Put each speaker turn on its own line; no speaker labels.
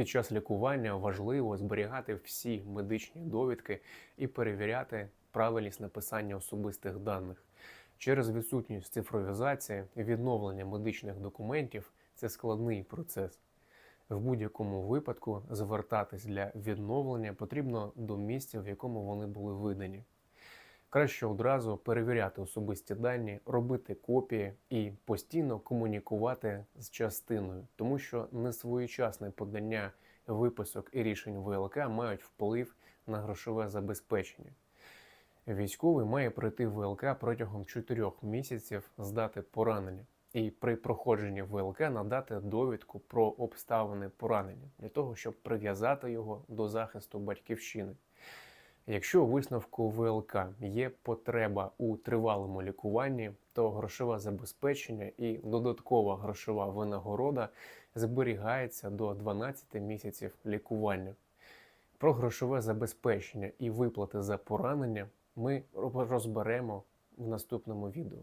Під час лікування важливо зберігати всі медичні довідки і перевіряти правильність написання особистих даних. Через відсутність цифровізації відновлення медичних документів це складний процес. В будь-якому випадку звертатись для відновлення потрібно до місця, в якому вони були видані. Краще одразу перевіряти особисті дані, робити копії і постійно комунікувати з частиною, тому що несвоєчасне подання виписок і рішень ВЛК мають вплив на грошове забезпечення. Військовий має пройти ВЛК протягом 4 місяців з дати поранення і при проходженні ВЛК надати довідку про обставини поранення для того, щоб прив'язати його до захисту батьківщини. Якщо у висновку ВЛК є потреба у тривалому лікуванні, то грошове забезпечення і додаткова грошова винагорода зберігається до 12 місяців лікування. Про грошове забезпечення і виплати за поранення ми розберемо в наступному відео.